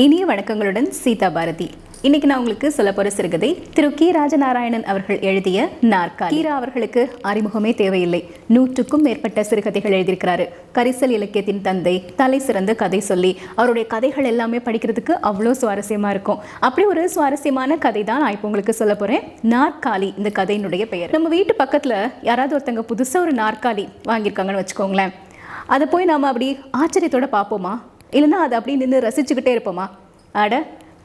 இனிய வணக்கங்களுடன் சீதா பாரதி. இன்னைக்கு நான் உங்களுக்கு சொல்ல போகிற சிறுகதை திரு கி ராஜநாராயணன் அவர்கள் எழுதிய நாற்காலி. கீரா அவர்களுக்கு அறிமுகமே தேவையில்லை. நூற்றுக்கும் மேற்பட்ட சிறுகதைகள் எழுதியிருக்கிறாரு. கரிசல் இலக்கியத்தின் தந்தை தலை சிறந்த கதை சொல்லி அவருடைய கதைகள் எல்லாமே படிக்கிறதுக்கு அவ்வளோ சுவாரஸ்யமா இருக்கும். அப்படி ஒரு சுவாரஸ்யமான கதை தான் நான் இப்போ உங்களுக்கு சொல்ல போகிறேன் நாற்காலி இந்த கதையினுடைய பெயர். நம்ம வீட்டு பக்கத்தில் யாராவது ஒருத்தங்க புதுசாக ஒரு நாற்காலி வாங்கியிருக்காங்கன்னு வச்சுக்கோங்களேன். அதை போய் நாம அப்படி ஆச்சரியத்தோட பார்ப்போமா? இல்லைன்னா அதை அப்படி நின்று ரசிச்சுக்கிட்டே இருப்போமா? அட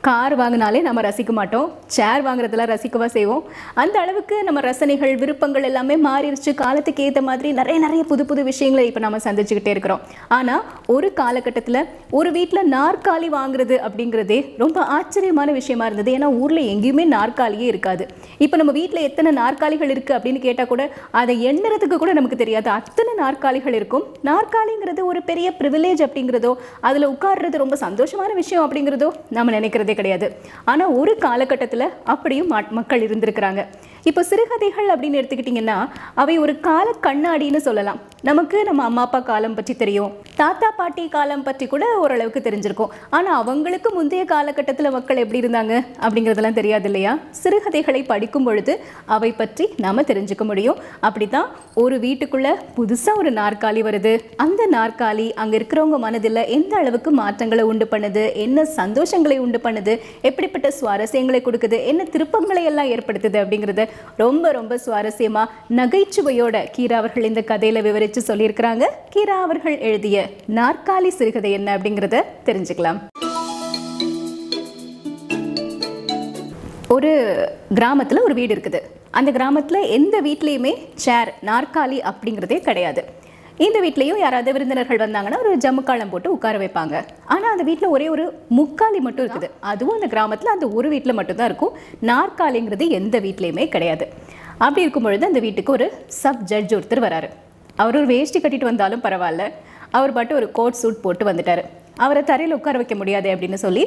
கார் வாங்கினாலே நம்ம ரசிக்க மாட்டோம். சேர் வாங்குறதெல்லாம் ரசிக்கவா செய்வோம். அந்த அளவுக்கு நம்ம ரசனைகள் விருப்பங்கள் எல்லாமே மாறிடுச்சு காலத்துக்கு ஏற்ற மாதிரி நிறைய நிறைய புது புது விஷயங்களை இப்போ நம்ம சந்திச்சுக்கிட்டே இருக்கிறோம். ஆனால் ஒரு காலகட்டத்தில் ஒரு வீட்டில் நாற்காலி வாங்குறது அப்படிங்கிறதே ரொம்ப ஆச்சரியமான விஷயமா இருந்தது. ஏன்னா ஊரில் எங்கேயுமே நாற்காலியே இருக்காது. இப்போ நம்ம வீட்டில் எத்தனை நாற்காலிகள் இருக்குது அப்படின்னு கேட்டால் கூட அதை எண்ணுறதுக்கு கூட நமக்கு தெரியாது. அத்தனை நாற்காலிகள் இருக்கும். நாற்காலிங்கிறது ஒரு பெரிய ப்ரிவிலேஜ் அப்படிங்கிறதோ அதில் உட்கார்றது ரொம்ப சந்தோஷமான விஷயம் அப்படிங்கிறதோ நம்ம நினைக்கிறதே கிடையாது. ஆனால் ஒரு காலகட்டத்தில் அப்படியும் மக்கள் இருந்திருக்கிறாங்க. இப்போ சிறுகதைகள் அப்படின்னு எடுத்துக்கிட்டிங்கன்னா அவை ஒரு கால கண்ணாடின்னு சொல்லலாம். நமக்கு நம்ம அம்மா அப்பா காலம் பற்றி தெரியும். தாத்தா பாட்டி காலம் பற்றி கூட ஓரளவுக்கு தெரிஞ்சிருக்கும். ஆனால் அவங்களுக்கு முந்தைய காலகட்டத்தில் மக்கள் எப்படி இருந்தாங்க அப்படிங்கிறதெல்லாம் தெரியாது இல்லையா? சிறுகதைகளை படிக்கும் பொழுது அவை பற்றி நாம் தெரிஞ்சுக்க முடியும். அப்படி தான் ஒரு வீட்டுக்குள்ளே புதுசாக ஒரு நாற்காலி வருது. அந்த நாற்காலி அங்கே இருக்கிறவங்க மனதில் எந்த அளவுக்கு மாற்றங்களை உண்டு பண்ணுது? என்ன சந்தோஷங்களை உண்டு பண்ணுது? எப்படிப்பட்ட சுவாரஸ்யங்களை கொடுக்குது? என்ன திருப்பங்களை எல்லாம் ஏற்படுத்துது அப்படிங்கிறது ரொம்ப ரொம்ப சுவாரஸ்யமா நகைச்சுவையோட கீரா அவர்கள் இந்த கதையில விவரிச்சு சொல்லியிருக்கிறாங்க. கீரா அவர்கள் எழுதிய நாற்காலி சிறுகதை என்ன அப்படிங்கிறத தெரிஞ்சுக்கலாம். ஒரு கிராமத்தில் ஒரு வீடு இருக்குது. அந்த கிராமத்தில் எந்த வீட்லேயுமே சேர் நாற்காலி அப்படிங்கிறதே கிடையாது. இந்த வீட்லேயும் யாராவது விருந்தினர்கள் வந்தாங்கன்னா ஒரு ஜம்முக்காலம் போட்டு உட்கார வைப்பாங்க. ஆனால் அந்த வீட்டில் ஒரே ஒரு முக்காலி மட்டும் இருக்குது. அதுவும் அந்த கிராமத்தில் அந்த ஒரு வீட்டில் மட்டும்தான் இருக்கும். நாற்காலிங்கிறது எந்த வீட்லேயுமே கிடையாது. அப்படி இருக்கும் பொழுது அந்த வீட்டுக்கு ஒரு சப் ஜட்ஜ் ஒருத்தர் வராரு. அவர் ஒரு வேஷ்டி கட்டிட்டு வந்தாலும் பரவாயில்ல. அவர் பாட்டு ஒரு கோட் சூட் போட்டு வந்துட்டார். அவரை தரையில் உட்கார வைக்க முடியாது அப்படின்னு சொல்லி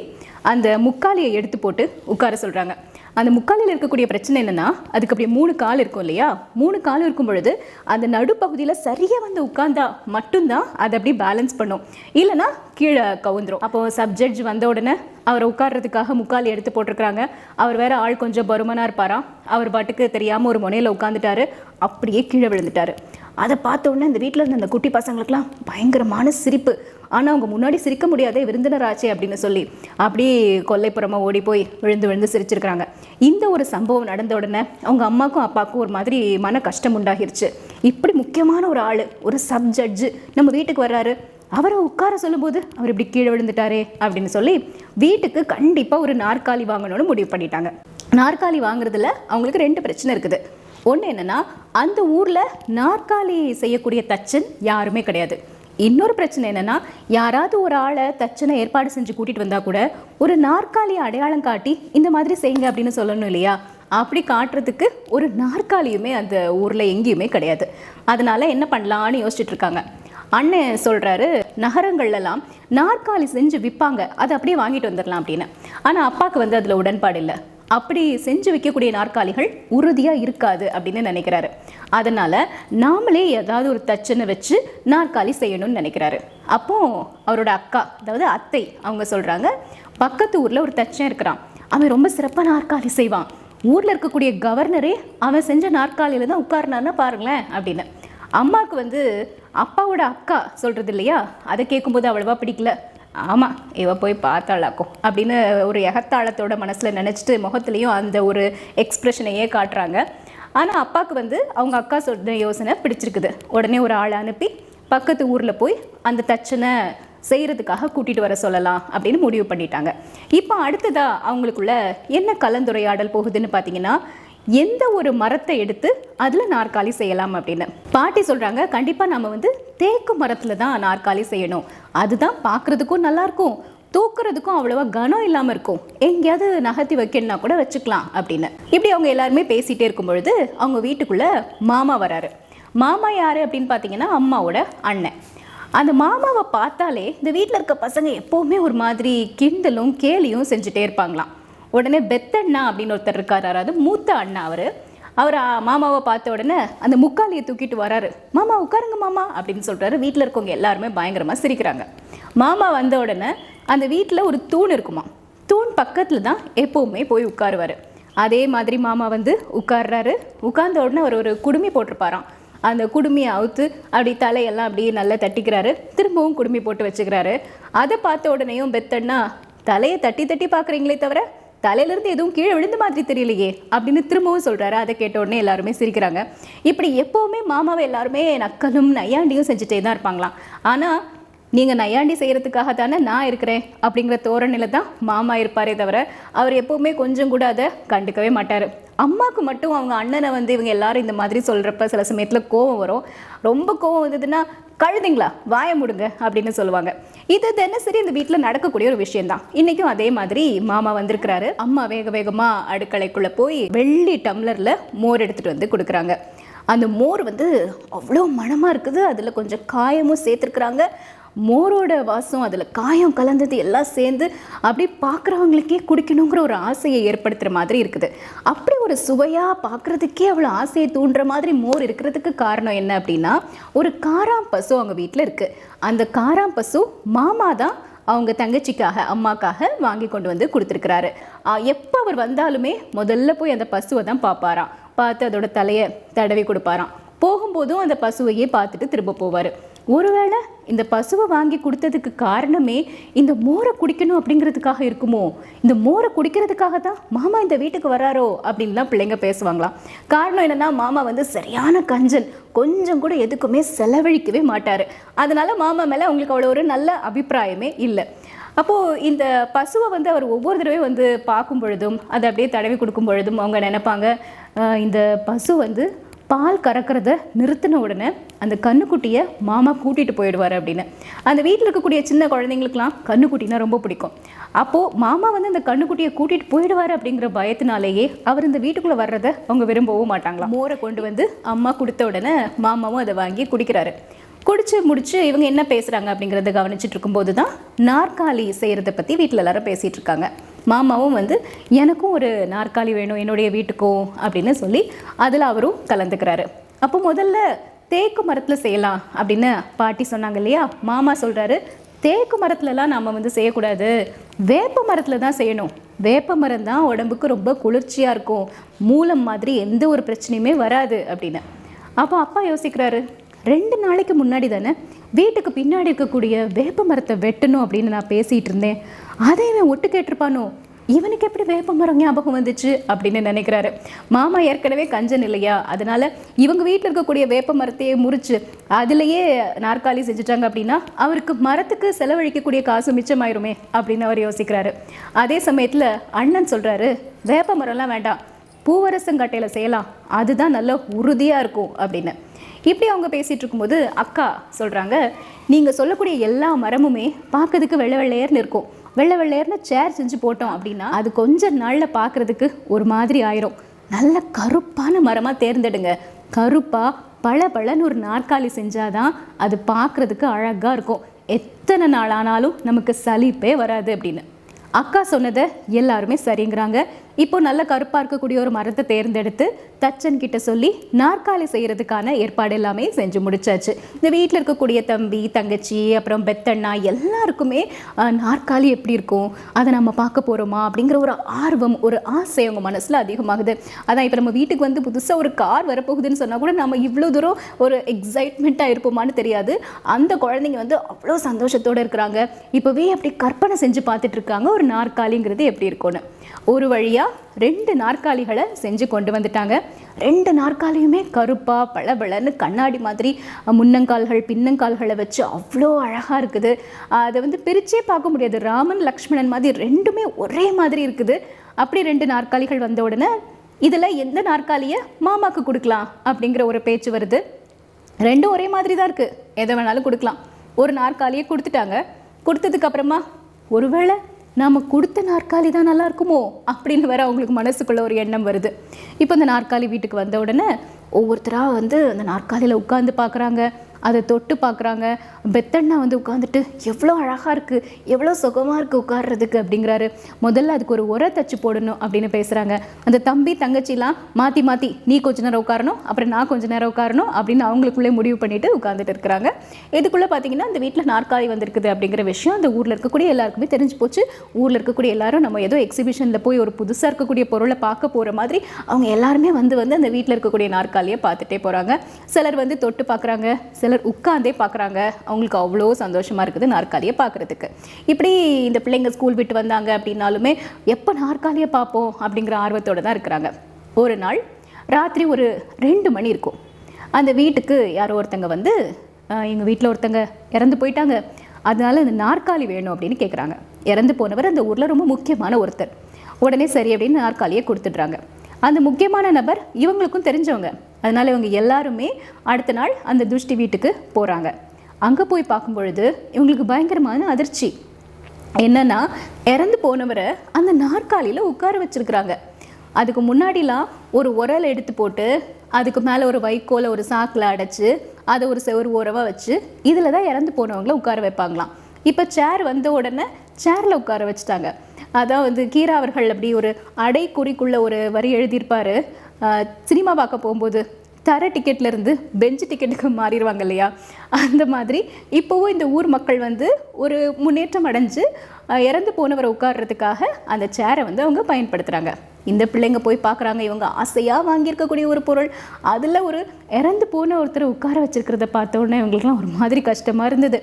அந்த முக்காலியை எடுத்து போட்டு உட்கார சொல்கிறாங்க அந்த முக்காலில் இருக்கக்கூடிய பிரச்சனை என்னென்னா அதுக்கு அப்படியே மூணு கால் இருக்கும் இல்லையா? மூணு கால் இருக்கும் பொழுது அந்த நடுப்பகுதியில் சரியாக வந்து உட்காந்தா மட்டும்தான் அதை அப்படியே பேலன்ஸ் பண்ணும். இல்லைன்னா கீழே கவுந்துரும். அப்போ சப்ஜெக்ட் வந்த உடனே அவரை உட்கார்றதுக்காக முக்கால் எடுத்து போட்டிருக்கிறாங்க. அவர் வேற ஆள் கொஞ்சம் பருமனாக இருப்பாராம் அவர் பாட்டுக்கு தெரியாமல் ஒரு முனையில் உட்காந்துட்டாரு அப்படியே கீழே விழுந்துட்டாரு. அதை பார்த்த உடனே வீட்டில் இருந்த அந்த குட்டி பசங்களுக்குலாம் பயங்கரமான சிரிப்பு. ஆனால் அவங்க முன்னாடி சிரிக்க முடியாதே விருந்தினர் ஆச்சே அப்படின்னு சொல்லி அப்படியே கொல்லைப்புறமாக ஓடி போய் விழுந்து விழுந்து சிரிச்சிருக்கிறாங்க. இந்த ஒரு சம்பவம் நடந்த உடனே அவங்க அம்மாக்கும் அப்பாவுக்கும் ஒரு மாதிரி மன கஷ்டம் உண்டாகிருச்சு. இப்படி முக்கியமான ஒரு ஆள் ஒரு சப் ஜட்ஜு நம்ம வீட்டுக்கு வர்றாரு. அவரை உட்கார சொல்லும்போது அவர் இப்படி கீழே விழுந்துட்டாரே அப்படின்னு சொல்லி வீட்டுக்கு கண்டிப்பாக ஒரு நாற்காலி வாங்கணும்னு முடிவு பண்ணிட்டாங்க. நாற்காலி வாங்குறதுல அவங்களுக்கு ரெண்டு பிரச்சனை இருக்குது. ஒன்று என்னன்னா அந்த ஊரில் நாற்காலி செய்யக்கூடிய தச்சன் யாருமே கிடையாது. இன்னொரு பிரச்சனை என்னென்னா யாராவது ஒரு ஆளை தச்சனை ஏற்பாடு செஞ்சு கூட்டிட்டு வந்தால் கூட ஒரு நாற்காலியை அடையாளம் காட்டி இந்த மாதிரி செய்யுங்க அப்படின்னு சொல்லணும் இல்லையா? அப்படி காட்டுறதுக்கு ஒரு நாற்காலியுமே அந்த ஊரில் எங்கேயுமே கிடையாது. அதனால என்ன பண்ணலான்னு யோசிச்சுட்டு இருக்காங்க. அண்ணன் சொல்கிறாரு நகரங்கள்லாம் நாற்காலி செஞ்சு விற்பாங்க அதை அப்படியே வாங்கிட்டு வந்துடலாம் அப்படின்னு. ஆனால் அப்பாவுக்கு வந்து அதில் உடன்பாடு இல்லை. அப்படி செஞ்சு வைக்கக்கூடிய நாற்காலிகள் உறுதியாக இருக்காது அப்படின்னு நினைக்கிறாரு. அதனால நாமளே ஏதாவது ஒரு தச்சனை வச்சு நாற்காலி செய்யணும்னு நினைக்கிறாரு. அப்போ அவரோட அக்கா அதாவது அத்தை அவங்க சொல்றாங்க பக்கத்து ஊர்ல ஒரு தச்சன் இருக்கிறான். அவன் ரொம்ப சிறப்பாக நாற்காலி செய்வான். ஊர்ல இருக்கக்கூடிய கவர்னரே அவன் செஞ்ச நாற்காலியில தான் உட்கார்னான்னா பாருங்களேன் அப்படின்னு. அம்மாவுக்கு வந்து அப்பாவோட அக்கா சொல்றது இல்லையா? அதை கேட்கும்போது அவ்வளவா பிடிக்கல. ஆமாம் இவ போய் பார்த்தாளாக்கும் அப்படின்னு ஒரு எகத்தாளத்தோட மனசில் நினச்சிட்டு முகத்துலேயும் அந்த ஒரு எக்ஸ்ப்ரெஷனையே காட்டுறாங்க. ஆனால் அப்பாவுக்கு வந்து அவங்க அக்கா சொன்ன யோசனை பிடிச்சிருக்குது. உடனே ஒரு ஆளை அனுப்பி பக்கத்து ஊரில் போய் அந்த தச்சனை செய்கிறதுக்காக கூட்டிகிட்டு வர சொல்லலாம் அப்படின்னு முடிவு பண்ணிட்டாங்க. இப்போ அடுத்ததாக அவங்களுக்குள்ள என்ன கலந்துரையாடல் போகுதுன்னு பார்த்தீங்கன்னா எந்த ஒரு மரத்தை எடுத்து அதில் நாற்காலி செய்யலாம் அப்படின்னு. பாட்டி சொல்கிறாங்க கண்டிப்பாக நம்ம வந்து தேக்கு மரத்தில் தான் நாற்காலி செய்யணும். அதுதான் பார்க்குறதுக்கும் நல்லாயிருக்கும். தூக்குறதுக்கும் அவ்வளோவா கனம் இல்லாமல் இருக்கும். எங்கேயாவது நகர்த்தி வைக்கணும்னா கூட வச்சுக்கலாம் அப்படின்னு. இப்படி அவங்க எல்லாருமே பேசிகிட்டே இருக்கும் பொழுது அவங்க வீட்டுக்குள்ளே மாமா வராரு. மாமா யார் அப்படின்னு பார்த்தீங்கன்னா அம்மாவோட அண்ணன். அந்த மாமாவை பார்த்தாலே இந்த வீட்டில் இருக்க பசங்க எப்போவுமே ஒரு மாதிரி கிண்டலும் கேலியும் செஞ்சுட்டே இருப்பாங்களாம். உடனே பெத்தண்ணா அப்படின்னு ஒருத்தர் இருக்கார். அதாவது மூத்த அண்ணா அவர். அவர் மாமாவை பார்த்த உடனே அந்த முக்காலியை தூக்கிட்டு வராரு. மாமா உட்காருங்க மாமா அப்படின்னு சொல்கிறாரு வீட்டில் இருக்கவங்க எல்லாருமே பயங்கரமாக சிரிக்கிறாங்க. மாமா வந்த உடனே அந்த வீட்டில் ஒரு தூண் இருக்குமா? தூண் பக்கத்தில் தான் எப்போவுமே போய் உட்காருவார். அதே மாதிரி மாமா வந்து உட்கார்றாரு. உட்கார்ந்த உடனே அவர் ஒரு குடுமி போட்டிருப்பாராம். அந்த குடுமியை அவுத்து அப்படி தலையெல்லாம் அப்படியே நல்லா தட்டிக்கிறாரு. திரும்பவும் குடுமி போட்டு வச்சுக்கிறாரு. அதை பார்த்த உடனேயும் பெத்தண்ணா தலையை தட்டி தட்டி பார்க்குறீங்களே தவிர தலையிலேருந்து எதுவும் கீழே விழுந்த மாதிரி தெரியலையே அப்படின்னு திரும்பவும் சொல்கிறாரு அதை கேட்ட உடனே எல்லாருமே சிரிக்கிறாங்க. இப்படி எப்போவுமே மாமாவை எல்லாருமே நக்கலும் நையாண்டியும் செஞ்சுட்டே தான் இருப்பாங்களாம். ஆனால் நீங்கள் நையாண்டி செய்கிறதுக்காக தானே நான் இருக்கிறேன் அப்படிங்கிற தோரணையில் தான் மாமா இருப்பாரே தவிர அவர் எப்போவுமே கொஞ்சம் கூட அதை கண்டுக்கவே மாட்டார். அம்மாவுக்கு மட்டும் அவங்க அண்ணனை வந்து இவங்க எல்லாரும் இந்த மாதிரி சொல்கிறப்ப சில சமயத்தில் கோவம் வரும். ரொம்ப கோவம் வந்ததுன்னா கழுதுங்களா? வாய முடுங்க அப்படின்னு சொல்லுவாங்க. இது தினசரி இந்த வீட்டில் நடக்கக்கூடிய ஒரு விஷயம்தான். இன்றைக்கும் அதே மாதிரி மாமா வந்திருக்கிறாரு. அம்மா வேக வேகமாக அடுக்கலைக்குள்ளே போய் வெள்ளி டம்ளரில் மோர் எடுத்துகிட்டு வந்து கொடுக்குறாங்க. அந்த மோர் வந்து அவ்வளோ மணமாக இருக்குது. அதில் கொஞ்சம் காயமும் சேர்த்துருக்குறாங்க. மோரோட வாசம் அதில் காயம் கலந்தது எல்லாம் சேர்ந்து அப்படி பார்க்குறவங்களுக்கே குடிக்கணுங்கிற ஒரு ஆசையை ஏற்படுத்துகிற மாதிரி இருக்குது. அப்படி ஒரு சுவையாக பார்க்குறதுக்கே அவ்வளோ ஆசையை தூண்டுற மாதிரி மோர் இருக்கிறதுக்கு காரணம் என்ன அப்படின்னா ஒரு காராம் பசு அவங்க வீட்டில் இருக்குது அந்த காராம் பசு மாமா தான் அவங்க தங்கச்சிக்காக அம்மாக்காக வாங்கி கொண்டு வந்து கொடுத்துருக்கிறாரு. எப்போ அவர் வந்தாலுமே முதல்ல போய் அந்த பசுவை தான் பார்ப்பாராம் பார்த்து அதோட தலையை தடவி கொடுப்பாராம். போகும்போதும் அந்த பசுவையே பார்த்துட்டு திரும்ப போவார். ஒருவேளை இந்த பசுவை வாங்கி கொடுத்ததுக்கு காரணமே இந்த மோரை குடிக்கணும் அப்படிங்கிறதுக்காக இருக்குமோ? இந்த மோரை குடிக்கிறதுக்காக தான் மாமா இந்த வீட்டுக்கு வராரோ? அப்படின்லாம் பிள்ளைங்க பேசுவாங்களாம் காரணம் என்னன்னா மாமா வந்து சரியான கஞ்சன். கொஞ்சம் கூட எதுக்குமே செலவழிக்கவே மாட்டார். அதனால் மாமா மேலே அவங்களுக்கு அவ்வளோ ஒரு நல்ல அபிப்பிராயமே இல்லை. அப்போது இந்த பசுவை வந்து அவர் ஒவ்வொரு தடவையும் வந்து பார்க்கும் பொழுதும் அதை அப்படியே தடவி கொடுக்கும் பொழுதும் அவங்க நினைப்பாங்க இந்த பசு வந்து பால் கறக்கிறத நிறுத்தின உடனே அந்த கண்ணுக்குட்டியை மாமா கூட்டிகிட்டு போயிடுவார் அப்படின்னு. அந்த வீட்டில் இருக்கக்கூடிய சின்ன குழந்தைங்களுக்குலாம் கண்ணுக்குட்டினா ரொம்ப பிடிக்கும். அப்போது மாமா வந்து அந்த கண்ணுக்குட்டியை கூட்டிகிட்டு போயிடுவார் அப்படிங்கிற பயத்தினாலேயே அவர் இந்த வீட்டுக்குள்ளே வர்றதை அவங்க விரும்பவும் மாட்டாங்களாம். மோரை கொண்டு வந்து அம்மா கொடுத்த உடனே மாமாவும் அதை வாங்கி குடிக்கிறாரு. குடிச்சு முடிச்சு இவங்க என்ன பேசுகிறாங்க அப்படிங்கிறத கவனிச்சிட்டு இருக்கும்போது தான் நாற்காலி செய்கிறத பற்றி வீட்டில் எல்லாரும் பேசிகிட்டு இருக்காங்க. மாமாவும் வந்து எனக்கும் ஒரு நாற்காலி வேணும் என்னுடைய வீட்டுக்கும் அப்படின்னு சொல்லி அதில் அவரும் கலந்துக்கிறாரு. அப்போ முதல்ல தேக்கு மரத்தில் செய்யலாம் அப்படின்னு பாட்டி சொன்னாங்க இல்லையா? மாமா சொல்கிறாரு தேக்கு மரத்துலலாம் நாம் வந்து செய்யக்கூடாது. வேப்ப மரத்தில் தான் செய்யணும். வேப்ப மரம் தான் உடம்புக்கு ரொம்ப குளிர்ச்சியாக இருக்கும். மூலம் மாதிரி எந்த ஒரு பிரச்சனையுமே வராது அப்படின்னு. அப்போ அப்பா யோசிக்கிறாரு ரெண்டு நாளைக்கு முன்னாடி தானே வீட்டுக்கு பின்னாடி இருக்கக்கூடிய வேப்ப மரத்தை வெட்டணும் அப்படின்னு நான் பேசிகிட்டு இருந்தேன். அதை இவன் ஒட்டு கேட்டிருப்பானோ? இவனுக்கு எப்படி வேப்ப மரம் ஞாபகம் வந்துச்சு அப்படின்னு நினைக்கிறாரு. மாமா ஏற்கனவே கஞ்சன் இல்லையா? அதனால இவங்க வீட்டில் இருக்கக்கூடிய வேப்ப மரத்தையே முறிச்சு அதுலேயே நாற்காலி செஞ்சுட்டாங்க அப்படின்னா அவருக்கு மரத்துக்கு செலவழிக்கக்கூடிய காசு மிச்சமாயிருமே அப்படின்னு அவர் யோசிக்கிறாரு. அதே சமயத்தில் அண்ணன் சொல்கிறாரு வேப்ப மரம்லாம் வேண்டாம். பூவரசங்கட்டையில் செய்யலாம். அதுதான் நல்ல உறுதியாக இருக்கும் அப்படின்னு. இப்படி அவங்க பேசிகிட்டு இருக்கும்போது அக்கா சொல்கிறாங்க நீங்கள் சொல்லக்கூடிய எல்லா மரமுமே பார்க்கறதுக்கு வெள்ளை வெள்ளையர்னு இருக்கும். வெள்ளை வெள்ளையர்னு சேர் செஞ்சு போட்டோம் அப்படின்னா அது கொஞ்ச நாளில் பார்க்குறதுக்கு ஒரு மாதிரி ஆயிரும். நல்ல கருப்பான மரமாக தேர்ந்தெடுங்க. கருப்பாக பல பளன்னு ஒரு நாற்காலி செஞ்சாதான் அது பார்க்குறதுக்கு அழகாக இருக்கும். எத்தனை நாள் ஆனாலும் நமக்கு சலிப்பே வராது அப்படின்னு. அக்கா சொன்னதை எல்லாருமே சரிங்கிறாங்க. இப்போ நல்ல கருப்பாக இருக்கக்கூடிய ஒரு மரத்தை தேர்ந்தெடுத்து தச்சன் கிட்ட சொல்லி நாற்காலி செய்கிறதுக்கான ஏற்பாடு எல்லாமே செஞ்சு முடிச்சாச்சு. இந்த வீட்டில் இருக்கக்கூடிய தம்பி தங்கச்சி அப்புறம் பெத்தண்ணா எல்லாருக்குமே நாற்காலி எப்படி இருக்கும்? அதை நம்ம பார்க்க போகிறோமா அப்படிங்கிற ஒரு ஆர்வம் ஒரு ஆசை அவங்க மனசில் அதிகமாகுது. அதான் இப்போ நம்ம வீட்டுக்கு வந்து புதுசாக ஒரு கார் வரப்போகுதுன்னு சொன்னால் கூட நம்ம இவ்வளோ தூரம் ஒரு எக்ஸைட்மெண்ட்டாக இருப்போமான்னு தெரியாது. அந்த குழந்தைங்க வந்து அவ்வளோ சந்தோஷத்தோடு இருக்கிறாங்க. இப்போவே அப்படி கற்பனை செஞ்சு பார்த்துட்டு இருக்காங்க ஒரு நாற்காலிங்கிறது எப்படி இருக்கும்னு. ஒரு வழியாக ரெண்டு நாற்காலிகளை செஞ்சு கொண்டு வந்துட்டாங்க. ரெண்டு நாற்காலியுமே கருப்பாக பளபளன்னு கண்ணாடி மாதிரி முன்னங்கால்கள் பின்னங்கால்களை வச்சு அவ்வளோ அழகாக இருக்குது. அதை வந்து பிரிச்சே பார்க்க முடியாது. ராமன் லக்ஷ்மணன் மாதிரி ரெண்டுமே ஒரே மாதிரி இருக்குது. அப்படி ரெண்டு நாற்காலிகள் வந்த உடனே இதில் எந்த நாற்காலியை மாமாக்கு கொடுக்கலாம்? அப்படிங்கிற ஒரு பேச்சு வருது. ரெண்டும் ஒரே மாதிரி தான் இருக்குது எதை வேணாலும் கொடுக்கலாம். ஒரு நாற்காலியை கொடுத்துட்டாங்க. கொடுத்ததுக்கப்புறமா ஒருவேளை நாம் கொடுத்த நாற்காலி தான் நல்லா இருக்குமோ? அப்படின்னு வேற அவங்களுக்கு மனசுக்குள்ள ஒரு எண்ணம் வருது. இப்போ இந்த நாற்காலி வீட்டுக்கு வந்த உடனே ஒவ்வொருத்தராக வந்து அந்த நாற்காலியில் உட்காந்து பார்க்குறாங்க அதை தொட்டு பார்க்குறாங்க. பெத்தண்ணா வந்து உட்காந்துட்டு எவ்வளோ அழகாக இருக்குது எவ்வளோ சுகமாக இருக்குது உட்காடுறதுக்கு அப்படிங்கிறாரு. முதல்ல அதுக்கு ஒரு உரை தச்சு போடணும் அப்படின்னு பேசுகிறாங்க அந்த தம்பி தங்கச்சிலாம் மாற்றி மாற்றி நீ கொஞ்ச நேரம் உட்காரணும் அப்புறம் நான் கொஞ்ச நேரம் உட்காரணும் அப்படின்னு அவங்களுக்குள்ளே முடிவு பண்ணிவிட்டு உட்காந்துட்டு இருக்கிறாங்க. இதுக்குள்ளே பார்த்தீங்கன்னா அந்த வீட்டில் நாற்காலி வந்திருக்குது அப்படிங்கிற விஷயம் அந்த ஊரில் இருக்கக்கூடிய எல்லாருக்குமே தெரிஞ்சு போச்சு. ஊரில் இருக்கக்கூடிய எல்லாரும் நம்ம ஏதோ எக்ஸிபிஷனில் போய் ஒரு புதுசாக இருக்கக்கூடிய பொருளை பார்க்க போகிற மாதிரி அவங்க எல்லாருமே வந்து வந்து அந்த வீட்டில் இருக்கக்கூடிய நாற்காலியை பார்த்துட்டே போகிறாங்க சிலர் வந்து தொட்டு பார்க்குறாங்க சிலர் உட்காந்தே பார்க்குறாங்க. அவங்களுக்கு அவ்வளோ சந்தோஷமாக இருக்குது நாற்காலியை பார்க்குறதுக்கு. இப்படி இந்த பிள்ளைங்க ஸ்கூல் விட்டு வந்தாங்க அப்படின்னாலுமே எப்போ நாற்காலியை பார்ப்போம் அப்படிங்கிற ஆர்வத்தோடு தான் இருக்கிறாங்க. ஒரு நாள் ராத்திரி ஒரு ரெண்டு மணி இருக்கும். அந்த வீட்டுக்கு யாரோ ஒருத்தங்க வந்து எங்கள் வீட்டில் ஒருத்தங்க இறந்து போயிட்டாங்க. அதனால் இந்த நாற்காலி வேணும் அப்படின்னு கேட்குறாங்க இறந்து போனவர் அந்த ஊரில் ரொம்ப முக்கியமான ஒருத்தர். உடனே சரி அப்படின்னு நாற்காலியை கொடுத்துட்றாங்க. அந்த முக்கியமான நபர் இவங்களுக்கும் தெரிஞ்சவங்க. அதனால் இவங்க எல்லாருமே அடுத்த நாள் அந்த துஷ்டி வீட்டுக்கு போகிறாங்க அங்கே போய் பார்க்கும் பொழுது இவங்களுக்கு பயங்கரமான அதிர்ச்சி. என்னன்னா இறந்து போனவரை அந்த நாற்காலியில் உட்கார வச்சிருக்கிறாங்க. அதுக்கு முன்னாடிலாம் ஒரு உரல் எடுத்து போட்டு அதுக்கு மேலே ஒரு வைக்கோலை ஒரு சாக்கில் அடைச்சி அதை ஒரு செவரு உரவாக வச்சு இதில் தான் இறந்து போனவங்கள உட்கார வைப்பாங்களாம். இப்போ சேர் வந்த உடனே சேரில் உட்கார வச்சுட்டாங்க. அதான் வந்து கீரா அவர்கள் அப்படி ஒரு அடைக்குறிக்குள்ள ஒரு வரி எழுதியிருப்பாரு. சினிமா பார்க்க போகும்போது தர டிக்கெட்லேருந்து பெஞ்சு பெஞ்ச் டிக்கெட்டுக்கு மாறிடுவாங்க இல்லையா? அந்த மாதிரி இப்போவும் இந்த ஊர் மக்கள் வந்து ஒரு முன்னேற்றம் அடைஞ்சு இறந்து போனவரை உட்கார்றதுக்காக அந்த சேரை வந்து அவங்க பயன்படுத்துகிறாங்க இந்த பிள்ளைங்க போய் பார்க்குறாங்க இவங்க ஆசையாக வாங்கியிருக்கக்கூடிய ஒரு பொருள். அதில் ஒரு இறந்து போன ஒருத்தரை உட்கார வச்சுருக்கிறத பார்த்த உடனே இவங்களுக்குலாம் ஒரு மாதிரி கஷ்டமாக இருந்தது.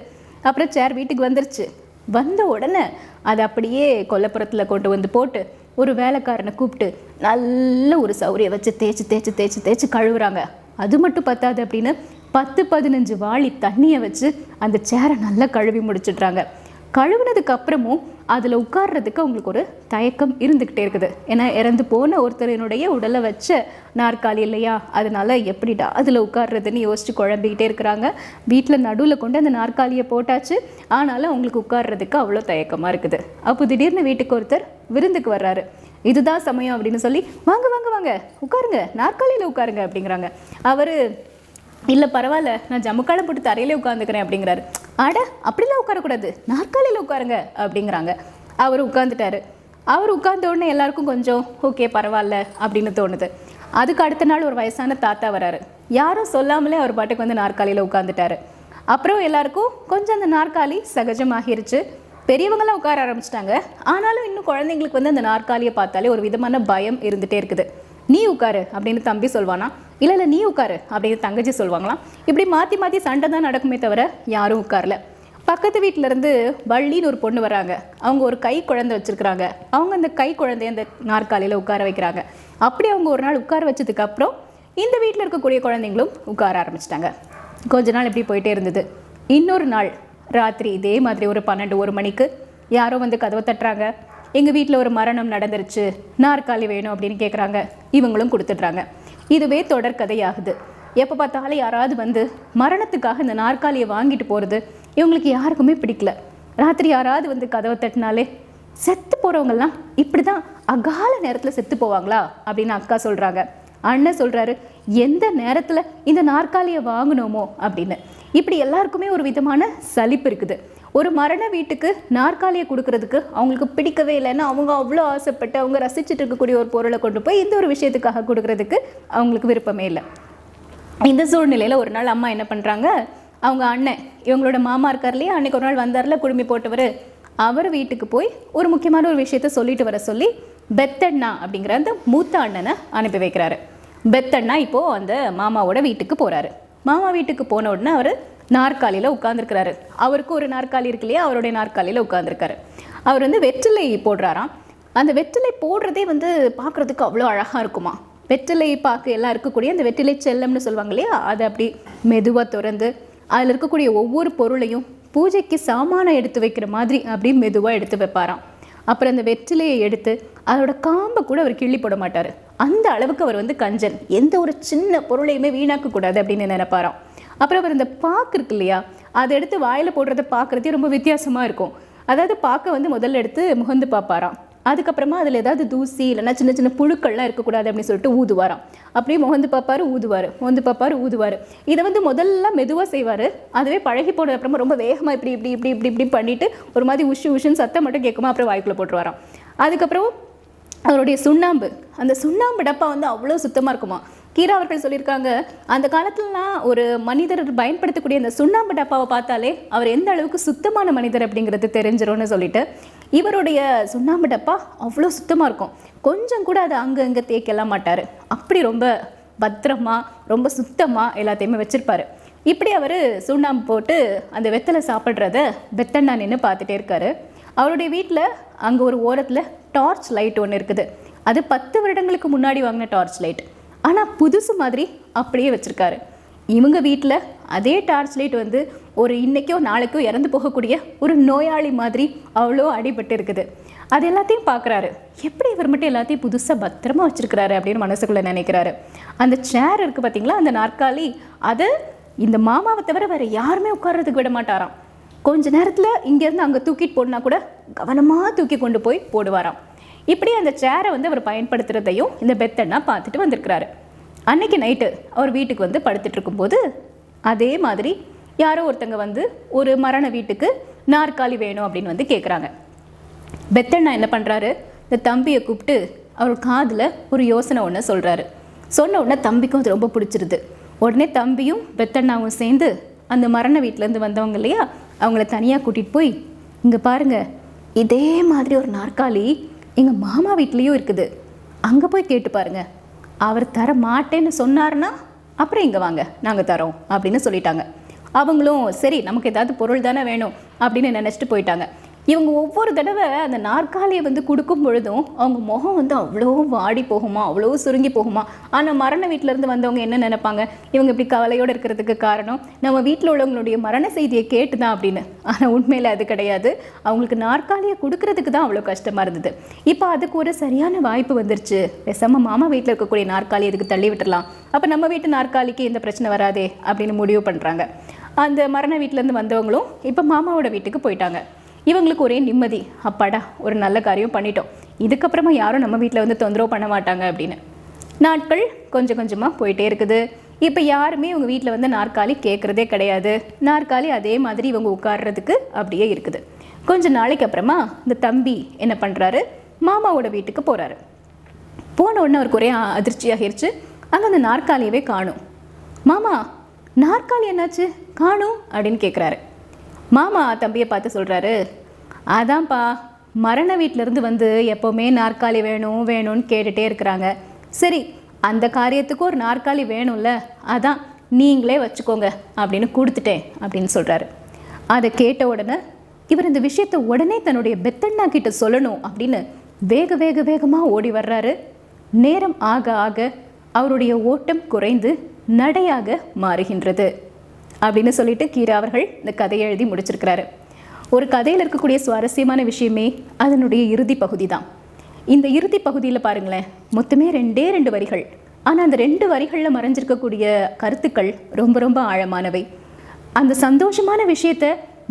அப்புறம் சேர் வீட்டுக்கு வந்துருச்சு. வந்த உடனே அதை அப்படியே கொல்லப்புறத்தில் கொண்டு வந்து போட்டு ஒரு வேலைக்காரனை கூப்பிட்டு நல்ல ஒரு சௌரியை வச்சு தேய்ச்சி தேய்ச்சி தேய்ச்சி தேய்ச்சி கழுவுறாங்க. அது மட்டும் பத்தாது அப்படின்னு பத்து பதினஞ்சு வாளி தண்ணியை வச்சு அந்த சேரை நல்லா கழுவி முடிச்சிடுறாங்க. கழுவுனதுக்கு அப்புறமும் அதில் உட்கார்றதுக்கு அவங்களுக்கு ஒரு தயக்கம் இருந்துக்கிட்டே இருக்குது. ஏன்னா இறந்து போன ஒருத்தரினுடைய உடலை வச்ச நாற்காலி இல்லையா? அதனால எப்படிடா அதில் உட்கார்றதுன்னு யோசிச்சு குழம்பிக்கிட்டே இருக்கிறாங்க. வீட்டில் நடுவில் கொண்டு அந்த நாற்காலியை போட்டாச்சு. ஆனாலும் அவங்களுக்கு உட்கார்றதுக்கு அவ்வளோ தயக்கமாக இருக்குது. அப்போ திடீர்னு வீட்டுக்கு ஒருத்தர் விருந்துக்கு வர்றாரு. இதுதான் சமயம் அப்படின்னு சொல்லி வாங்க வாங்க வாங்க உட்காருங்க நாற்காலியில் உட்காருங்க அப்படிங்கிறாங்க. அவர் இல்லை பரவாயில்ல நான் ஜமுக்காலம் போட்டு தரையிலே உட்காந்துக்கிறேன் அப்படிங்கிறாரு. அட அப்படிலாம் உட்காரக்கூடாது. நாற்காலியில் உட்காருங்க அப்படிங்கிறாங்க. அவர் உட்காந்துட்டாரு அவர் உட்கார்ந்த உடனே எல்லாருக்கும் கொஞ்சம் ஓகே பரவாயில்ல அப்படின்னு தோணுது. அதுக்கு அடுத்த நாள் ஒரு வயசான தாத்தா வராரு. யாரும் சொல்லாமலே அவர் பாட்டுக்கு வந்து நாற்காலியில் உட்காந்துட்டாரு அப்புறம் எல்லாருக்கும் கொஞ்சம் அந்த நாற்காலி சகஜமாகிருச்சு. பெரியவங்களாம் உட்கார ஆரம்பிச்சிட்டாங்க. ஆனாலும் இன்னும் குழந்தைங்களுக்கு வந்து அந்த நாற்காலியை பார்த்தாலே ஒரு விதமான பயம் இருந்துகிட்டே இருக்குது. நீ உட்காரு அப்படின்னு தம்பி சொல்வானா. இல்லை இல்லை நீ உட்காரு அப்படின்னு தங்கச்சி சொல்லுவாங்களாம். இப்படி மாற்றி மாற்றி சண்டை தான் நடக்குமே தவிர யாரும் உட்காரல. பக்கத்து வீட்டிலேருந்து இருந்து வள்ளின்னு ஒரு பொண்ணு வராங்க அவங்க ஒரு கை குழந்தை வச்சுருக்குறாங்க. அவங்க அந்த கை குழந்தைய அந்த நாற்காலியில் உட்கார வைக்கிறாங்க. அப்படி அவங்க ஒரு நாள் உட்கார வச்சதுக்கப்புறம் இந்த வீட்டில் இருக்கக்கூடிய குழந்தைங்களும் உட்கார ஆரம்பிச்சிட்டாங்க. கொஞ்ச நாள் இப்படி போயிட்டே இருந்தது. இன்னொரு நாள் ராத்திரி இதே மாதிரி ஒரு பன்னெண்டு ஒரு மணிக்கு யாரோ வந்து கதவை தட்டுறாங்க. எங்கள் வீட்டில் ஒரு மரணம் நடந்துருச்சு. நாற்காலி வேணும் அப்படின்னு கேட்குறாங்க இவங்களும் கொடுத்துட்றாங்க. இதுவே தொடர்கதையாகுது. எப்போ பார்த்தாலும் யாராவது வந்து மரணத்துக்காக இந்த நாற்காலியை வாங்கிட்டு போகிறது இவங்களுக்கு யாருக்குமே பிடிக்கல. ராத்திரி யாராவது வந்து கதவை தட்டினாலே செத்து போகிறவங்கெல்லாம் இப்படி தான் அகால நேரத்தில் செத்து போவாங்களா? அப்படின்னு அக்கா சொல்கிறாங்க அண்ணன் சொல்கிறாரு எந்த நேரத்தில் இந்த நாற்காலியை வாங்கினோமோ அப்படின்னு. இப்படி எல்லாருக்குமே ஒரு விதமான சலிப்பு இருக்குது. ஒரு மரண வீட்டுக்கு நாற்காலியை கொடுக்கறதுக்கு அவங்களுக்கு பிடிக்கவே இல்லைன்னா அவங்க அவ்வளோ ஆசைப்பட்டு அவங்க ரசிச்சுட்டு இருக்கக்கூடிய ஒரு பொருளை கொண்டு போய் இந்த ஒரு விஷயத்துக்காக கொடுக்கறதுக்கு அவங்களுக்கு விருப்பமே இல்லை. இந்த சூழ்நிலையில் ஒரு நாள் அம்மா என்ன பண்ணுறாங்க அவங்க அண்ணன் இவங்களோட மாமா இருக்கார் இல்லையா? அன்னைக்கு ஒரு நாள் வந்தார்ல குடுமி போட்டவர். அவர் வீட்டுக்கு போய் ஒரு முக்கியமான ஒரு விஷயத்த சொல்லிட்டு வர சொல்லி பெத்தண்ணா அப்படிங்கிற அந்த மூத்த அண்ணனை அனுப்பி வைக்கிறாரு. பெத்தண்ணா இப்போது அந்த மாமாவோட வீட்டுக்கு போகிறாரு மாமா வீட்டுக்கு போன உடனே அவர் நாற்காலியில் உட்காந்துருக்கிறாரு அவருக்கு ஒரு நாற்காலி இருக்கு இல்லையா? அவருடைய நாற்காலியில் உட்காந்துருக்காரு அவர் வந்து வெற்றிலை போடுறாராம். அந்த வெற்றிலை போடுறதே வந்து பார்க்குறதுக்கு அவ்வளோ அழகாக இருக்குமா? வெற்றிலை பார்க்க எல்லாம் இருக்கக்கூடிய அந்த வெற்றிலை செல்லம்னு சொல்லுவாங்க இல்லையா? அதை அப்படி மெதுவாக திறந்து அதில் இருக்கக்கூடிய ஒவ்வொரு பொருளையும் பூஜைக்கு சாமானம் எடுத்து வைக்கிற மாதிரி அப்படி மெதுவாக எடுத்து வைப்பாராம். அப்புறம் அந்த வெற்றிலையை எடுத்து அதோட காம்பை கூட அவர் கிள்ளி போட மாட்டார். அந்த அளவுக்கு அவர் வந்து கஞ்சன். எந்த ஒரு சின்ன பொருளையுமே வீணாக்கக்கூடாது அப்படின்னு நினைப்பாராம். அப்புறம் அவர் இந்த பாக்கு இருக்கு இல்லையா அதை எடுத்து வாயில் போடுறத பார்க்குறதே ரொம்ப வித்தியாசமாக இருக்கும். அதாவது பார்க்க வந்து முதல்ல எடுத்து முகந்து பார்ப்பாராம். அதுக்கப்புறமா அதில் ஏதாவது தூசி இல்லைன்னா சின்ன சின்ன புழுக்கள்லாம் இருக்கக்கூடாது அப்படின்னு சொல்லிட்டு ஊதுவாராம். அப்படியே முகந்து பார்ப்பாரு ஊதுவார் முகந்து பார்ப்பாரு ஊதுவார். இதை வந்து முதல்ல மெதுவாக செய்வார். அதுவே பழகி போனது அப்புறமா ரொம்ப வேகமாக இப்படி இப்படி இப்படி இப்படி இப்படி பண்ணிவிட்டு ஒரு மாதிரி உஷு உஷுன்னு சத்தம் மட்டும் கேட்குமா அப்புறம் வாய்க்குள்ளே போட்டுருவாராம். அதுக்கப்புறம் அவருடைய சுண்ணாம்பு. அந்த சுண்ணாம்பு டப்பா வந்து அவ்வளோ சுத்தமாக இருக்குமா? கீரா அவர்கள் சொல்லியிருக்காங்க அந்த காலத்துலலாம் ஒரு மனிதர் பயன்படுத்தக்கூடிய அந்த சுண்ணாம்பு டப்பாவை பார்த்தாலே அவர் எந்த அளவுக்கு சுத்தமான மனிதர் அப்படிங்கிறது தெரிஞ்சிரும்னு சொல்லிட்டு இவருடைய சுண்ணாம்பு டப்பா அவ்வளோ சுத்தமாக இருக்கும். கொஞ்சம் கூட அதை அங்கே அங்கே தேய்க்கலாம் மாட்டார். அப்படி ரொம்ப பத்திரமா ரொம்ப சுத்தமாக எல்லாத்தையுமே வச்சுருப்பாரு. இப்படி அவர் சுண்ணாம்பு போட்டு அந்த வெத்தலை சாப்பிட்றத வெத்தண்ணா நின்று பார்த்துட்டே இருக்காரு. அவருடைய வீட்டில் அங்கே ஒரு ஓரத்தில் டார்ச் லைட் ஒன்று இருக்குது. அது பத்து வருடங்களுக்கு முன்னாடி வாங்கின டார்ச் லைட். ஆனால் புதுசு மாதிரி அப்படியே வச்சுருக்காரு. இவங்க வீட்டில் அதே டார்ச் லைட் வந்து ஒரு இன்றைக்கோ நாளைக்கோ இறந்து போகக்கூடிய ஒரு நோயாளி மாதிரி அவ்வளோ அடிபட்டு இருக்குது. அது எல்லாத்தையும் பார்க்குறாரு எப்படி இவர் மட்டும் எல்லாத்தையும் புதுசாக பத்திரமா வச்சுருக்கிறாரு அப்படின்னு மனசுக்குள்ளே நினைக்கிறாரு. அந்த சேர் இருக்குது பார்த்தீங்களா அந்த நாற்காலி அதை இந்த மாமாவை தவிர வேறு யாருமே உட்கார்றதுக்கு விட மாட்டாராம். கொஞ்ச நேரத்தில் இங்கேருந்து அங்கே தூக்கிட்டு போடனா கூட கவனமாக தூக்கி கொண்டு போய் போடுவாராம். இப்படி அந்த சேரை வந்து அவர் பயன்படுத்துறதையும் இந்த பெத்தண்ணா பார்த்துட்டு வந்திருக்கிறாரு. அன்னைக்கு நைட்டு அவர் வீட்டுக்கு வந்து படுத்துட்டு இருக்கும்போது அதே மாதிரி யாரோ ஒருத்தங்க வந்து ஒரு மரண வீட்டுக்கு நாற்காலி வேணும் அப்படின்னு வந்து கேட்குறாங்க பெத்தண்ணா என்ன பண்ணுறாரு இந்த தம்பியை கூப்பிட்டு அவர் காதில் ஒரு யோசனை ஒன்று சொல்கிறாரு சொன்ன உடனே தம்பிக்கும் அது ரொம்ப பிடிச்சிருது. உடனே தம்பியும் பெத்தண்ணாவும் சேர்ந்து அந்த மரண வீட்டிலேருந்து வந்தவங்க இல்லையா? அவங்கள தனியாக கூட்டிகிட்டு போய் இங்கே பாருங்க இதே மாதிரி ஒரு நாற்காலி எங்கள் மாமா வீட்லேயும் இருக்குது. அங்கே போய் கேட்டு பாருங்க. அவர் தர மாட்டேன்னு சொன்னார்னா அப்புறம் இங்கே வாங்க நாங்கள் தரோம் அப்படின்னு சொல்லிட்டாங்க. அவங்களும் சரி நமக்கு ஏதாவது பொருள் தானே வேணும் அப்படின்னு நினச்சிட்டு போயிட்டாங்க. இவங்க ஒவ்வொரு தடவை அந்த நாற்காலியை வந்து கொடுக்கும் பொழுதும் அவங்க முகம் வந்து அவ்வளோ வாடி போகுமா அவ்வளோ சுருங்கி போகுமா? ஆனால் மரண வீட்டிலேருந்து வந்தவங்க என்ன நினைப்பாங்க? இவங்க இப்படி கவலையோடு இருக்கிறதுக்கு காரணம் நம்ம வீட்டில் உள்ளவங்களுடைய மரண செய்தியை கேட்டு தான் அப்படின்னு. ஆனால் உண்மையில் அது கிடையாது. அவங்களுக்கு நாற்காலியை கொடுக்கறதுக்கு தான் அவ்வளோ கஷ்டமாக இருந்தது. இப்போ அதுக்கு ஒரு சரியான வாய்ப்பு வந்துருச்சு. பேசாம மாமா வீட்டில் இருக்கக்கூடிய நாற்காலி இதுக்கு தள்ளி விட்டுறலாம்? அப்போ நம்ம வீட்டு நாற்காலிக்கு எந்த பிரச்சனை வராதே அப்படின்னு முடிவு பண்ணுறாங்க அந்த மரண வீட்டிலேருந்து வந்தவங்களும் இப்போ மாமாவோட வீட்டுக்கு போயிட்டாங்க. இவங்களுக்கு ஒரே நிம்மதி. அப்பாடா ஒரு நல்ல காரியம் பண்ணிட்டோம். இதுக்கப்புறமா யாரும் நம்ம வீட்டில் வந்து தொந்தரவு பண்ண மாட்டாங்க அப்படின்னு. நாட்கள் கொஞ்சம் கொஞ்சமாக போயிட்டே இருக்குது. இப்போ யாருமே இவங்க வீட்டில் வந்து நாற்காலி கேட்குறதே கிடையாது. நாற்காலி அதே மாதிரி இவங்க உட்கார்றதுக்கு அப்படியே இருக்குது. கொஞ்ச நாளைக்கு அப்புறமா இந்த தம்பி என்ன பண்ணுறாரு மாமாவோட வீட்டுக்கு போகிறாரு போன உடனே அவருக்கு ஒரே அதிர்ச்சியாகிருச்சு. அங்கே அந்த நாற்காலியவே காணும். மாமா நாற்காலி என்னாச்சு? காணும்? அப்படின்னு கேட்குறாரு மாமா தம்பியை பார்த்து சொல்கிறாரு அதான்ப்பா மரண வீட்டிலேருந்து வந்து எப்போவுமே நாற்காலி வேணும் வேணும்னு கேட்டுகிட்டே இருக்கிறாங்க. சரி அந்த காரியத்துக்கு ஒரு நாற்காலி வேணும்ல அதான் நீங்களே வச்சுக்கோங்க அப்படின்னு கொடுத்துட்டேன் அப்படின்னு சொல்கிறாரு அதை கேட்ட உடனே இவர் இந்த விஷயத்தை உடனே தன்னுடைய பெத்தண்ணா கிட்ட சொல்லணும் அப்படின்னு வேக வேக வேகமாக ஓடி வர்றாரு. நேரம் ஆக ஆக அவருடைய ஓட்டம் குறைந்து நடையாக மாறுகின்றது. அப்படின்னு சொல்லிட்டு கீரா அவர்கள் இந்த கதையை எழுதி முடிச்சிருக்கிறாரு. ஒரு கதையில் இருக்கக்கூடிய சுவாரஸ்யமான விஷயமே அதனுடைய இறுதி பகுதி தான் இந்த இறுதி பகுதியில் பாருங்களேன் மொத்தமே ரெண்டே ரெண்டு வரிகள். ஆனால் அந்த ரெண்டு வரிகளில் மறைஞ்சிருக்கக்கூடிய கருத்துக்கள் ரொம்ப ரொம்ப ஆழமானவை. அந்த சந்தோஷமான விஷயத்த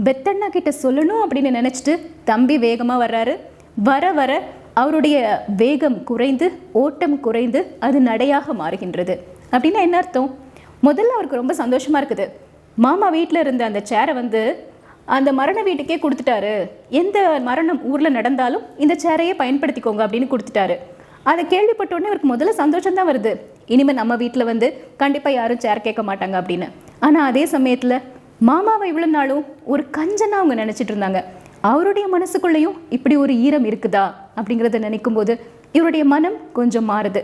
பெத்தண்ணா கிட்ட சொல்லணும் அப்படின்னு நினச்சிட்டு தம்பி வேகமாக வர்றாரு. வர வர அவருடைய வேகம் குறைந்து ஓட்டம் குறைந்து அது நடையாக மாறுகின்றது. அப்படின்னா என்ன அர்த்தம்? முதல்ல அவருக்கு ரொம்ப சந்தோஷமாக இருக்குது. மாமா வீட்டில் இருந்த அந்த சேரை வந்து அந்த மரண வீட்டுக்கே கொடுத்துட்டாரு. எந்த மரணம் ஊரில் நடந்தாலும் இந்த சேரையே பயன்படுத்திக்கோங்க அப்படின்னு கொடுத்துட்டாரு. அதை கேள்விப்பட்டோடனே இவருக்கு முதல்ல சந்தோஷம் தான் வருது. இனிமேல் நம்ம வீட்டில் வந்து கண்டிப்பாக யாரும் சேர் கேட்க மாட்டாங்க அப்படின்னு. ஆனால் அதே சமயத்தில் மாமாவை இவ்வளோ நாளும் ஒரு கஞ்சனாக அவங்க நினச்சிட்டு இருந்தாங்க. அவருடைய மனசுக்குள்ளேயும் இப்படி ஒரு ஈரம் இருக்குதா அப்படிங்கிறத நினைக்கும் போது இவருடைய மனம் கொஞ்சம் மாறுது.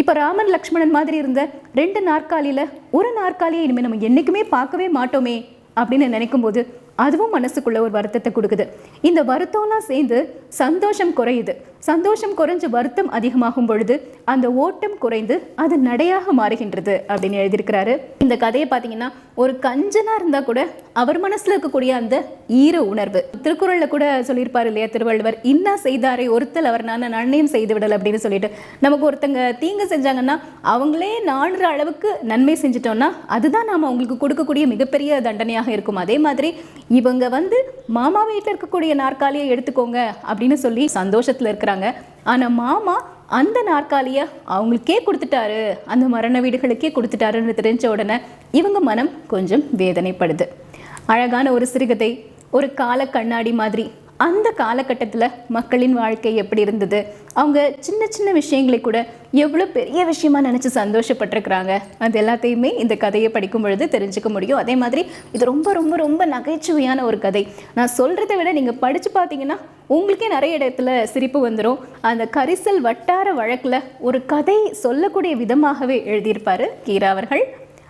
இப்போ ராமன் லக்ஷ்மணன் மாதிரி இருந்த ரெண்டு நாற்காலியில் ஒரு நாற்காலியை இனிமேல் நம்ம என்றைக்குமே பார்க்கவே மாட்டோமே அப்படின்னு நினைக்கும் போது அதுவும் மனசுக்குள்ள ஒரு வருத்தத்தை கொடுக்குது. இந்த வருத்தம்லாம் சேர்ந்து சந்தோஷம் குறையுது. சந்தோஷம் குறைஞ்சு வருத்தம் அதிகமாகும் பொழுது அந்த ஓட்டம் குறைந்து அது நடையாக மாறுகின்றது அப்படின்னு எழுதியிருக்கிறாரு. இந்த கதையை பார்த்தீங்கன்னா ஒரு கஞ்சனாக இருந்தால் கூட அவர் மனசில் இருக்கக்கூடிய அந்த ஈர உணர்வு. திருக்குறளில் கூட சொல்லியிருப்பார் இல்லையா திருவள்ளுவர் இன்னா செய்தாரை ஒருத்தல் அவர் நான் நன்மையும் செய்து விடல் அப்படின்னு சொல்லிட்டு. நமக்கு ஒருத்தங்க தீங்கு செஞ்சாங்கன்னா அவங்களே நாடுற அளவுக்கு நன்மை செஞ்சிட்டோம்னா அதுதான் நாம் அவங்களுக்கு கொடுக்கக்கூடிய மிகப்பெரிய தண்டனையாக இருக்கும். அதே மாதிரி இவங்க வந்து மாமா வீட்டில் இருக்கக்கூடிய நாற்காலியை எடுத்துக்கோங்க அப்படின்னு சொல்லி சந்தோஷத்தில் இருக்கிறாங்க. ஆனால் மாமா அந்த நாற்காலியை அவங்களுக்கே கொடுத்துட்டாரு. அந்த மரண வீடுகளுக்கே கொடுத்துட்டாருன்னு தெரிஞ்ச உடனே இவங்க மனம் கொஞ்சம் வேதனைப்படுது. அழகான ஒரு சிறுகதை ஒரு கால கண்ணாடி மாதிரி அந்த காலகட்டத்தில் மக்களின் வாழ்க்கை எப்படி இருந்தது? அவங்க சின்ன சின்ன விஷயங்களை கூட எவ்வளோ பெரிய விஷயமா நினச்சி சந்தோஷப்பட்டிருக்கிறாங்க? அது எல்லாத்தையுமே இந்த கதையை படிக்கும் பொழுது தெரிஞ்சுக்க முடியும். அதே மாதிரி இது ரொம்ப ரொம்ப ரொம்ப நகைச்சுவையான ஒரு கதை. நான் சொல்கிறத விட நீங்கள் படித்து பார்த்தீங்கன்னா உங்களுக்கே நிறைய இடத்துல சிரிப்பு வந்துடும் அந்த கரிசல் வட்டார வழக்கில் ஒரு கதை சொல்லக்கூடிய விதமாகவே எழுதியிருப்பார் கீரா அவர்கள்.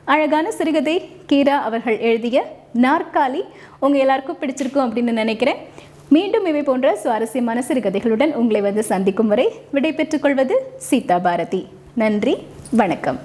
அழகான சிறுகதை கீரா அவர்கள் எழுதிய நாற்காலி. உங்கள் எல்லாருக்கும் பிடிச்சிருக்கும் அப்படின்னு நினைக்கிறேன். மீண்டும் இவை போன்ற சுவாரஸ்யமான சிறுகதைகளுடன் உங்களை வந்து சந்திக்கும் வரை விடை கொள்வது சீதா பாரதி. நன்றி வணக்கம்.